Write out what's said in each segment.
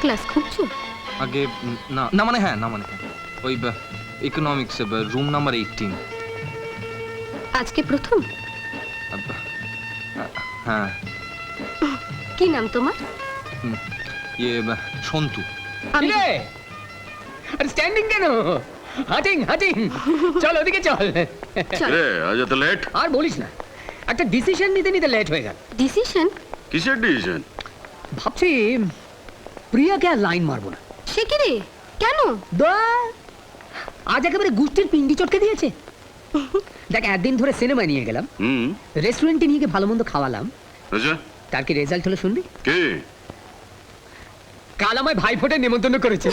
Class খুঁজছো আগে উম, না না মানে হ্যাঁ না মানে হ্যাঁ। ওই ইকোনমিক্স রুম নাম্বার এইটিন আজকে প্রথম? হ্যাঁ। কি নাম তোমার? হুম, ইয়ে বা, সন্তু। আমি কিরে? আরে স্ট্যান্ডিং কেন? হাটিং হাটিং। চল ওদিকে চল। চল। রে আজ এত লেট আর বলিস না। একটা ডিসিশন নিতে নিতে লেট হয়ে গেল। ডিসিশন কিসের ডিসিশন ভাবছি প্রিয়াকে আর লাইন মারবো না। সে কি রে? কেন? দা আজ একেবারে গুষ্টির পিন্ডি চটকে দিয়েছে। দেখ একদিন ধরে সিনেমা নিয়ে গেলাম। হুম। রেস্টুরেন্টে নিয়ে গিয়ে ভালো মন্দ খাওয়ালাম। আচ্ছা তার কি রেজাল্ট হলো শুনবি? কে? কাল আমায় ভাই ফোটে নেমন্তন্ন করেছে।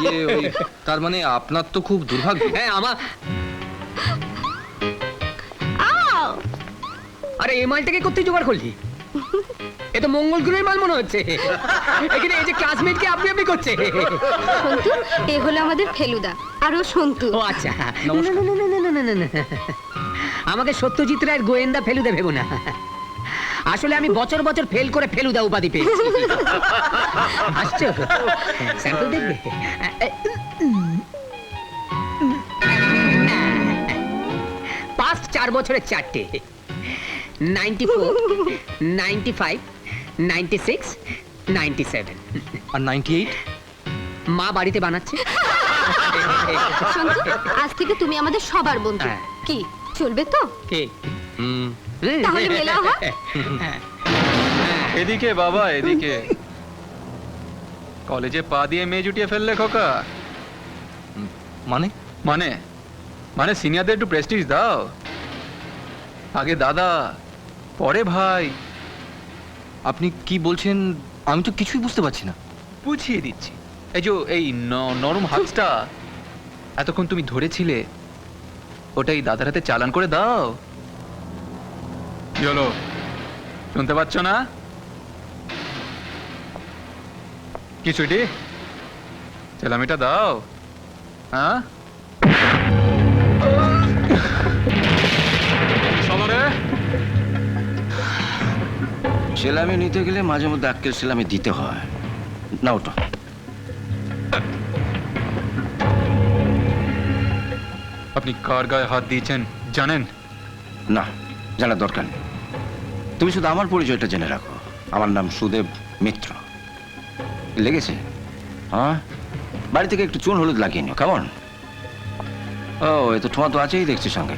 ইয়ে ওই তার মানে আপনার তো খুব দুর্ভাগ্য। হ্যাঁ আমার আরে এই মালটাকে করতে জোগাড় করলি? এ তো মঙ্গল গ্রহের মাল মনে হচ্ছে। এখানে এই যে ক্লাসমেটকে আপনি আপনি করছে। সন্তু এ হলো আমাদের ফেলুদা আর ও সন্তু। ও আচ্ছা নমস্কার। না, না, না, না, না, না। আমাকে সত্যজিৎ রায়ের গোয়েন্দা ফেলুদা ভেবো না। আসলে আমি বছর বছর ফেল করে ফেলুদা উপাধি পেয়েছি। আসছো? স্যাম্পল দেখবে? পাস্ট চার বছরের চারটে। Ninety four ninety five ninety six ninety seven আর নাইনটি এইট মা বাড়িতে বানাচ্ছে। সন্তু আজ থেকে তুমি আমাদের সবার বন্ধু। হ্যাঁ। কি চলবে তো? কে? হুম। তাহলে মেলা হয়? এদিকে বাবা এদিকে। কলেজে পা দিয়ে মেয়ে জুটিয়ে ফেললে খোকা। মানে? মানে? মানে সিনিয়রদের একটু প্রেস্টিজ দাও। আগে দাদা পরে ভাই। আপনি কি বলছেন? আমি তো কিছুই বুঝতে পারছি না। বুঝিয়ে দিচ্ছি। এই যে এই ন- নরম হাতটা, এতক্ষণ তুমি ধরেছিলে ওটাই দাদার হাতে চালান করে দাও। কি হলো? শুনতে পাচ্ছ না? কি ছুটি চেলামিটা দাও। হ্যাঁ? সেলামি নিতে গেলে মাঝে মধ্যে আক্কেল সেলামি দিতে হয়। না ওটা। আপনি কার গায়ে হাত দিয়েছেন জানেন? না জানার দরকার নেই। তুমি শুধু আমার পরিচয়টা জেনে রাখো। আমার নাম সুদেব মিত্র। লেগেছে? হ্যাঁ? বাড়ি থেকে একটু চুন হলুদ লাগিয়ে নিও কেমন? ও এ তো তোমার তো আছেই দেখছি সঙ্গে।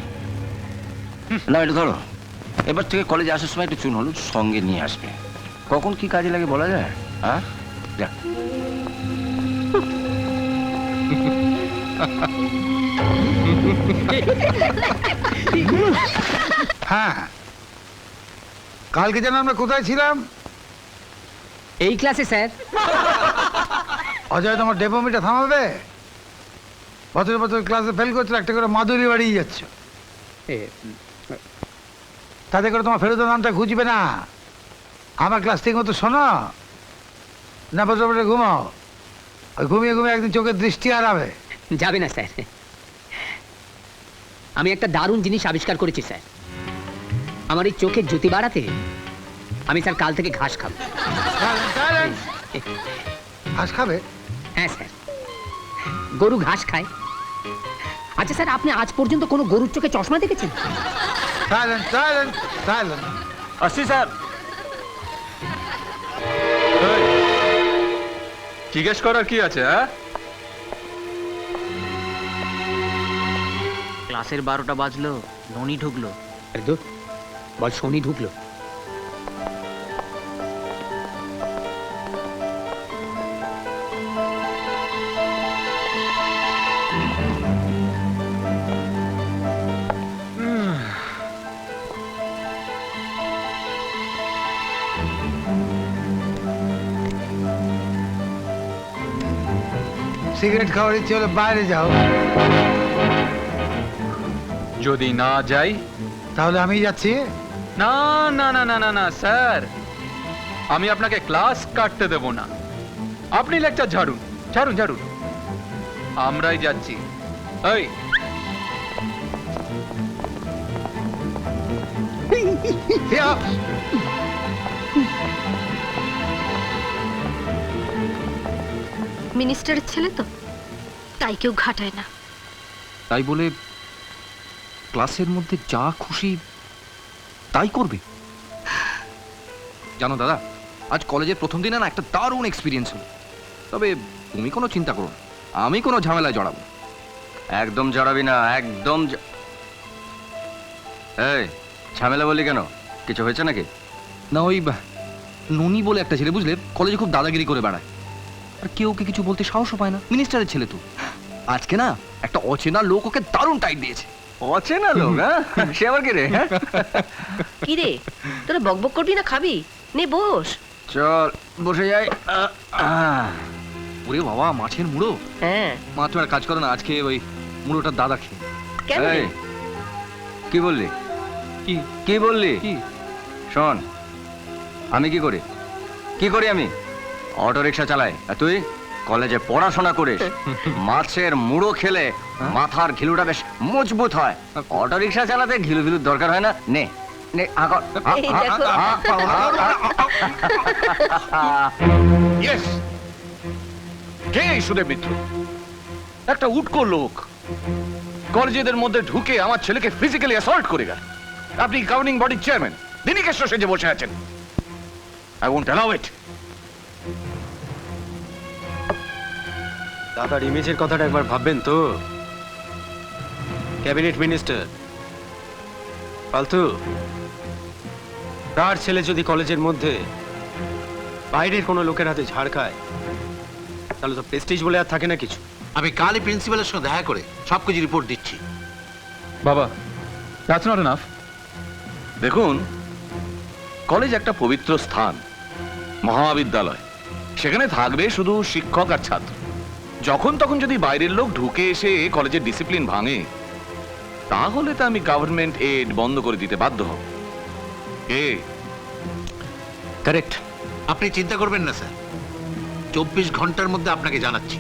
না এটা ধরো। এবার থেকে কলেজে আসার সময় একটু চুন হলুদ সঙ্গে নিয়ে আসবে। কখন কি কাজে লাগে বলা যায়? হ্যাঁ? যা। হ্যাঁ। কালকে যেন আমরা কোথায় ছিলাম? এই ক্লাসে স্যার। অজয় তোমার ডেপোমিটা থামাবে? বছর বছর ক্লাসে ফেল করছ একটা করে মাধুরী বাড়িয়ে যাচ্ছ। তাতে করে তোমার ফেরত নামটা খুঁজবে না। আমার ক্লাস ঠিক মতো শোনো। না বছর ঘুমাও। ঘুমিয়ে ঘুমিয়ে একদিন চোখের দৃষ্টি হারাবে। যাবে না স্যার। আমি একটা দারুণ জিনিস আবিষ্কার করেছি স্যার। আমার এই চোখের জ্যোতি বাড়াতে আমি স্যার কাল থেকে ঘাস খাব! ঘাস খাবে? হ্যাঁ স্যার। গরু ঘাস খায়। আচ্ছা স্যার আপনি আজ পর্যন্ত কোনো গরুর চোখে চশমা দেখেছেন? Silent silence, silence. আসছি স্যার এই, জিজ্ঞেস করার কি আছে হ্যাঁ? ক্লাসের বারোটা বাজলো ননি ঢুকলো। আরে দূর, বল শনি ঢুকলো। সিগারেট খাওয়ার ইচ্ছে হলে বাইরে যাও। যদি না যাই? তাহলে আমি যাচ্ছি। না না না না না না স্যার। আমি আপনাকে ক্লাস কাটতে দেব না। আপনি লেকচার ঝাড়ুন। ঝাড়ুন ঝাড়ুন। আমরাই যাচ্ছি। এই। মিনিস্টারের ছেলে তো। তাই কেউ ঘাটায় না। তাই বলে ক্লাসের মধ্যে যা খুশি তাই করবে। জানো দাদা আজ কলেজের প্রথম দিনে না একটা দারুণ এক্সপিরিয়েন্স হলো। তবে তুমি কোনো চিন্তা করো না আমি কোনো ঝামেলায় জড়াবো একদম জড়াবি না একদম এই ঝামেলা বলি কেন? কিছু হয়েছে নাকি? না ওই ননি বলে একটা ছেলে বুঝলে? কলেজে খুব দাদাগিরি করে বেড়ায়। আর কেউ ওকে কিছু বলতে সাহসও পায় না। মিনিস্টারের ছেলে তো। আজকে না একটা অচেনা লোক ওকে দারুণ টাইট দিয়েছে। অচেনা লোক হ্যাঁ? সে আবার কি রে হ্যাঁ? কি রে? তোরা বকবক করবি না খাবি? নে বস। চল বসে যাই। আহ, আহ। ওরে বাবা মাছের মুড়ো? হ্যাঁ। মা তুমি আর কাজ করো না আজকে ওই মুড়োটার দাদা খেয়ে। কেন রে? এই, কি বললি? কি? কি বললি? কি? শোন আমি কি করি? কি করি আমি? অটো রিক্সা চালাই আর তুই কলেজে পড়াশোনা করিস মাছের মুড়ো খেলে মাথার ঘিলুটা বেশ মজবুত হয় অটো রিক্সা চালাতে ঘিলু ঘিলুর দরকার হয় না নে নে আগর এই দেখো। ইয়েস কে সুদেব মিত্র একটা উটকো লোক কলেজেদের মধ্যে ঢুকে আমার ছেলেকে ফিজিক্যালি অ্যাসল্ট করে গেল আপনি গভর্নিং বডির চেয়ারম্যান দিনিকেশ্বর সেজে বসে আছেন আই ওন্ট অ্যালাউ ইট দাদার ইমেজের কথাটা একবার ভাববেন তো। ক্যাবিনেট মিনিস্টার ফালতু তার ছেলে যদি কলেজের মধ্যে বাইরের কোনো লোকের হাতে ঝাড় খায় তাহলে তো প্রেস্টিজ বলে আর থাকে না কিছু। আমি কালই প্রিন্সিপালের সঙ্গে দেখা করে সবকিছু রিপোর্ট দিচ্ছি। বাবা দ্যাটস নট এনাফ দেখুন কলেজ একটা পবিত্র স্থান মহাবিদ্যালয়। সেখানে থাকবে শুধু শিক্ষক আর ছাত্র। যখন তখন যদি বাইরের লোক ঢুকে এসে কলেজের ডিসিপ্লিন ভাঙে তাহলে তো আমি গভর্নমেন্ট এড বন্ধ করে দিতে বাধ্য হব। কে? কারেক্ট আপনি চিন্তা করবেন না স্যার। চব্বিশ ঘণ্টার মধ্যে আপনাকে জানাচ্ছি।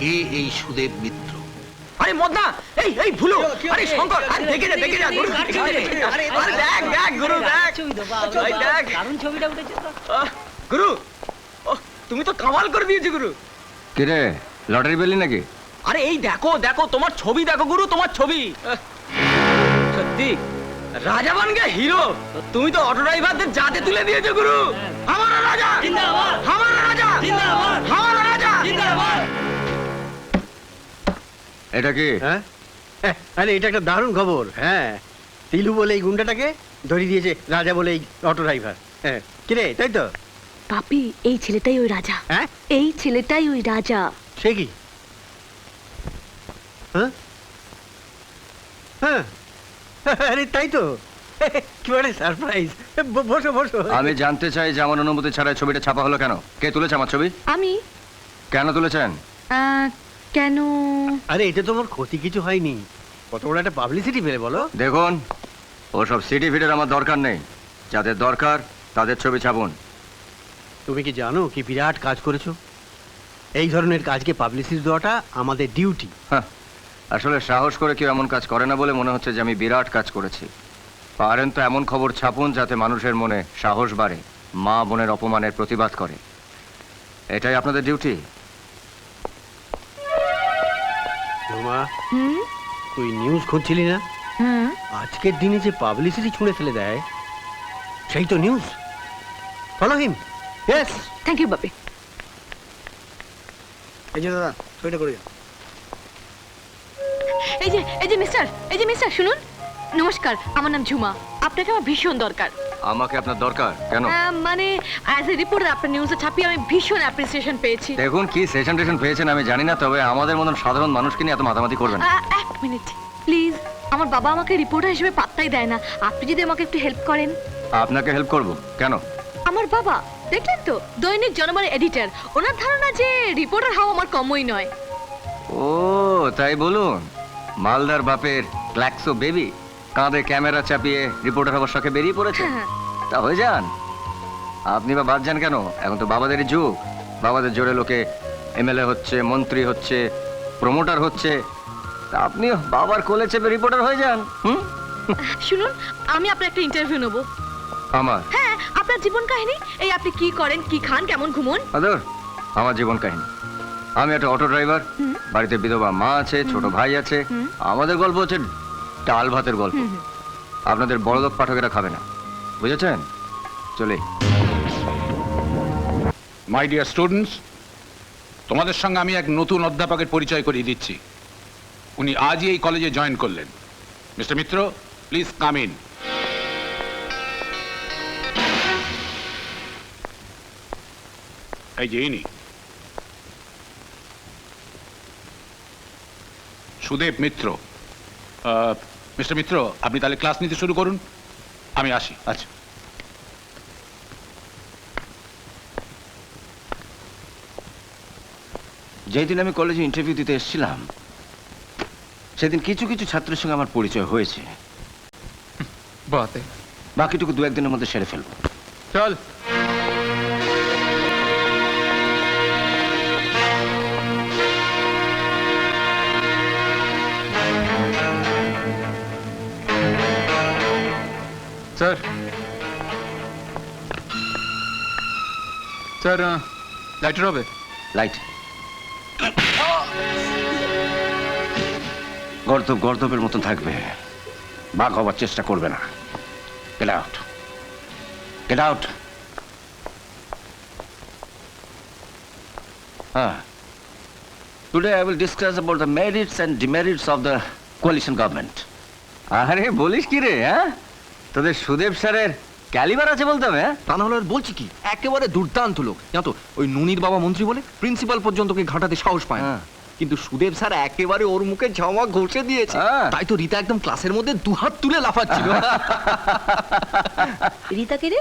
কে এই সুদেব মিত্র? আরে মদনা এই এই ভুলো। আরে শঙ্কর আরে দেখে যা দেখে যা গুরু আরে দেখ দেখ গুরু দেখ। ভাই দেখ। দারুণ ছবিটা উঠেছে তো। গুরু ওহ, তুমি তো কামাল করে দিয়েছ গুরু। কি রে লটারি পেলি নাকি? আরে এই দেখো দেখো তোমার ছবি দেখো গুরু তোমার ছবি। সত্যি? রাজা বান গে হিরো? তুমি তো অটো ড্রাইভারদের জাতে তুলে দিয়েছ গুরু। আমার রাজা! জিন্দাবাদ! আমার রাজা! জিন্দাবাদ! আমার রাজা! জিন্দাবাদ! এটা কি? হ্যাঁ? হ্যাঁ, আরে এটা একটা দারুণ খবর। হ্যাঁ তিলু বলে এই গুন্ডাটাকে ধরিয়ে দিয়েছে রাজা বলে এই অটো ড্রাইভার। হ্যাঁ কিরে তাই তো? পাপি এই ছেলেটাই ওই রাজা। হ্যাঁ? এই ছেলেটাই ওই রাজা। সে কি? হ্যাঁ? হ্যাঁ? আরে তাই তো। কি বলে সারপ্রাইজ বসো বসো। আমি জানতে চাই যে আমার অনুমতি ছাড়া ছবিটা ছাপা হলো কেন? কে তুলেছে আমার ছবি? আমি। কেন তুলেছেন? আহ, কেন? আরে এটা তোমার ক্ষতি কিছু হয়নি। কত বড় একটা পাবলিসিটি পেলে বলো। দেখুন ওসব সিটি ফিডের আমার দরকার নেই। যাদের দরকার তাদের ছবি ছাপুন। তুমি কি জানো কি বিরাট কাজ করেছ? এই ধরনের কাজকে পাবলিসিটি দেওয়াটা আমাদের ডিউটি হ্যাঁ, আসলে সাহস করে কেউ এমন কাজ করে না বলে মনে হচ্ছে যে আমি বিরাট কাজ করেছি। পারেন তো এমন খবর ছাপুন যাতে মানুষের মনে সাহস বাড়ে মা বোনের অপমানের প্রতিবাদ করে। এটাই আপনাদের ডিউটি রোমা তুই নিউজ খুঁজছিলি না? হুম। আজকের দিনে যে পাবলিসিটি ছুঁড়ে ফেলে দেয় সেই তো news follow him. Yes thank you Bapi এই যে দাদা ছবিটা করে যাও এই যে এই যে মিস্টার এই যে মিস্টার শুনুন। নমস্কার আমার নাম ঝুমা। আপনাকে আমার ভীষণ দরকার। আমাকে আপনার দরকার? কেন? আহ, মানে অ্যাজ এ রিপোর্টার আপনার নিউজে ছাপিয়ে আমি ভীষণ অ্যাপ্রিসিয়েশন পেয়েছি। দেখুন কি সেশন টেশন পেয়েছেন আমি জানি না তবে আমাদের মতন সাধারণ মানুষকে নিয়ে এত মাতামাতি করবেন এক মিনিট প্লিজ আমার বাবা আমাকে রিপোর্টার হিসেবে পাত্তাই দেয় না। আপনি যদি আমাকে একটু হেল্প করেন। আপনাকে হেল্প করব কেন? আমার বাবা দেখলেন তো? দৈনিক জনগণের এডিটর ওনার ধারণা যে রিপোর্টার হওয়া আমার কমই নয়। ও তাই বলুন। মালদার বাপের ক্ল্যাক্সো বেবি কাঁধে ক্যামেরা চাপিয়ে রিপোর্টার হবার শখে বেরিয়ে পড়েছে। হ্যাঁ। তা হয়ে যান। আপনি বা বাদ যান কেন? এখন তো বাবাদেরই যুগ। বাবাদের জোরে লোকে এমএলএ হচ্ছে মন্ত্রী হচ্ছে প্রমোটার হচ্ছে। তা আপনি বাবার কোলে চেপে রিপোর্টার হয়ে যান হুম? শুনুন আমি আপনার একটা ইন্টারভিউ নেব। আমার? হ্যাঁ জীবন কাহিনী? এই আপনি কি করেন? কি খান? কেমন ঘুমন? আদর আমার জীবন কাহিনী। আমি একটা অটো ড্রাইভার বাড়িতে বিধবা মা আছে ছোট ভাই আছে। আমাদের গল্প হচ্ছে ডাল ভাতের গল্প। আপনাদের বড়লোক পাঠকেরা খাবে না। বুঝেছেন? চলে। মাই ডিয়ার স্টুডেন্টস তোমাদের সঙ্গে আমি এক নতুন অধ্যাপকের পরিচয় করিয়ে দিচ্ছি। উনি আজই এই কলেজে জয়েন করলেন। Mister Mitra please come in এই যে ইনি সুদেব মিত্র মিস্টার মিত্র আপনি তাহলে ক্লাস নিতে শুরু করুন। আমি আসি। আচ্ছা। যেই আমি কলেজে ইন্টারভিউ দিতে এসেছিলাম সেদিন কিছু কিছু ছাত্রের সঙ্গে আমার পরিচয় হয়েছে। বাকিটুকু দু একদিনের মধ্যে সেরে ফেলব। চল। স্যার লাইটার হবে? লাইট গর্দব গর্দবের মতন থাকবে। বাঘ হবার চেষ্টা করবে না। গেট আউট গেট আউট হ্যাঁ। Today I will discuss about the merits and demerits of the coalition government আরে বলিস কি রে হ্যাঁ? তোদের সুদেব স্যারের ক্যালিবার আছে বলতে হবে হ্যাঁ? তা না হলে আর বলছি কি একেবারে দুর্দান্ত লোক। জানো তো ওই নুনির বাবা মন্ত্রী বলে প্রিন্সিপাল পর্যন্ত ওকে ঘাটাতে সাহস পায় না। হ্যাঁ। কিন্তু সুদেব স্যার একেবারে ওর মুখে ঝামা ঘষে দিয়েছে। হ্যাঁ। তাই তো রীতা একদম ক্লাসের মধ্যে দুহাত তুলে লাফাচ্ছিল। রীতাকে রে?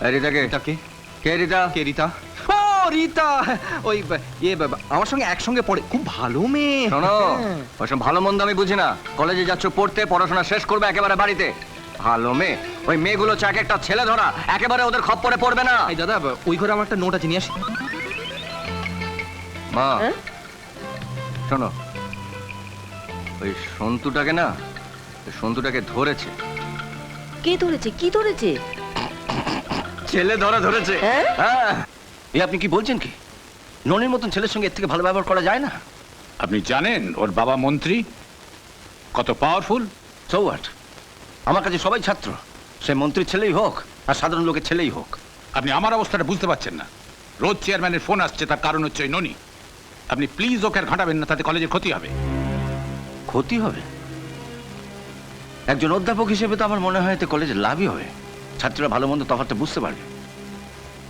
এই রিতাকে এটাকে কে? রিতা? কে রীতা? ও রীতা! ওই ব- ইয়ে ব- আমার সঙ্গে একসঙ্গে পড়ে। খুব ভালো মেয়ে। শোনো। ওসব ভালো মন্দ আমি বুঝি না। কলেজে যাচ্ছ পড়তে পড়াশোনা শেষ করবে একেবারে বাড়িতে। ভালো মেয়ে। ওই মেয়েগুলো চাকে একটা ছেলে ধরা একেবারে ওদের খপ্পরে পড়বে না। এই দাদা ওই ঘরে আমার একটা নোট আছে নিয়ে আসি। মা হ্যাঁ? শোনো ওই সন্তুটাকে না সন্তুটাকে ধরেছে। কে ধরেছে? কি ধরেছে? ছেলে ধরা ধরেছে। হ্যাঁ? হ্যাঁ। এ আপনি কি বলছেন কি? ননির মতন ছেলের সঙ্গে এর থেকে ভালো ব্যবহার করা যায় না? আপনি জানেন ওর বাবা মন্ত্রী? কত পাওয়ারফুল সো হোয়াট আমার কাছে সবাই ছাত্র। সে মন্ত্রীর ছেলেই হোক আর সাধারণ লোকের ছেলেই হোক। আপনি আমার অবস্থাটা বুঝতে পারছেন না। রোজ চেয়ারম্যানের ফোন আসছে তার কারণ হচ্ছে ওই ননি। আপনি প্লিজ ওকে আর ঘাঁটাবেন না তাতে কলেজের ক্ষতি হবে। ক্ষতি হবে? একজন অধ্যাপক হিসেবে তো আমার মনে হয় এতে কলেজে লাভই হবে। ছাত্ররা ভালো মন্দ তফাৎটা বুঝতে পারবে।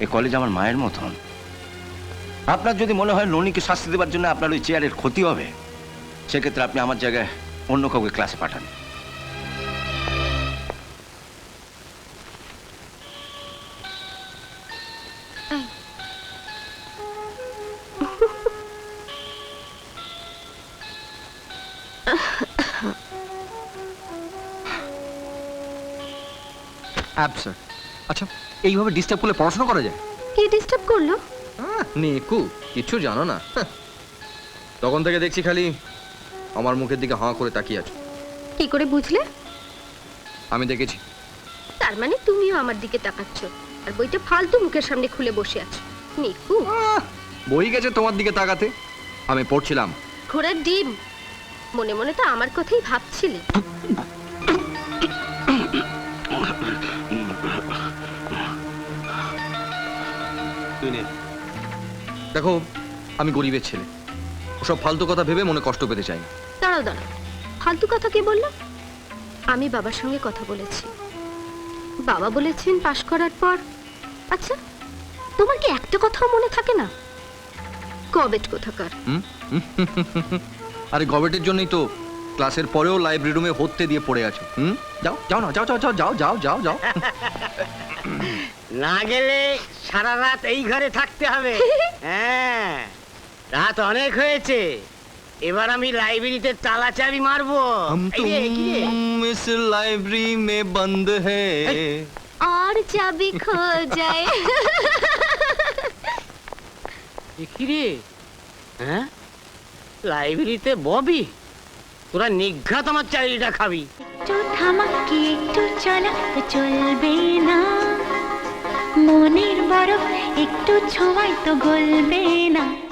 এ কলেজ আমার মায়ের মতন। আপনার যদি মনে হয় ননিকে শাস্তি দেওয়ার জন্য আপনার ওই চেয়ারের ক্ষতি হবে সেক্ষেত্রে আপনি আমার জায়গায় অন্য কাউকে ক্লাসে পাঠান। অ্যাবসার আচ্ছা এইভাবে ডিস্টার্ব করলে পড়াশোনা করা যায়? কে ডিস্টার্ব করল? আহ, নেকু কিচ্ছু জানো না। হাহ। তখন থেকে দেখছি খালি আমার মুখের দিকে হাঁ করে তাকিয়ে আছো। কি করে বুঝলে? আমি দেখেছি। তার মানে তুমিও আমার দিকে তাকাচ্ছ আর বইটা ফালতু মুখের সামনে খুলে বসে আছো। নিকু। আহ, বই গেছে তোমার দিকে তাকাতে। আমি পড়ছিলাম। ঘোড়ার ডিম। মনে মনে তো আমার কথাই ভাবছিলে। দেখো আমি গরিবের ছেলে। ওসব ফালতু কথা ভেবে মনে কষ্ট পেতে চাই। না দাঁড়াও দাঁড়াও। ফালতু কথা কে বলল? আমি বাবার সঙ্গে কথা বলেছি। বাবা বলেছেন পাশ করার পর আচ্ছা তোমার কি একটা কথাও মনে থাকে না? কবেট কোথাকার আরে গভর্নমেন্টের জন্যই তো ক্লাসের পরেও লাইব্রেরি রুমে হতে দিয়ে পড়ে আছো। হুম? যাও যাও না যাও যাও যাও যাও যাও যাও যাও। না গেলে সারা রাত এই ঘরে থাকতে হবে। হ্যাঁ রাত অনেক হয়েছে। এবার আমি লাইব্রেরিতে তালা চাবি মারবো। মিস লাইব্রেরি মে বন্ধ হে। আর চাবি খো যায়। কি রে। হ্যাঁ? লাইব্রেরিতে ববি? তোরা নিঘাত আমার চাকরিটা খাবি। একটু থামাকি একটু চলা, চলবে না। মনের বরফ একটু ছোঁয়াই তো গলবে না।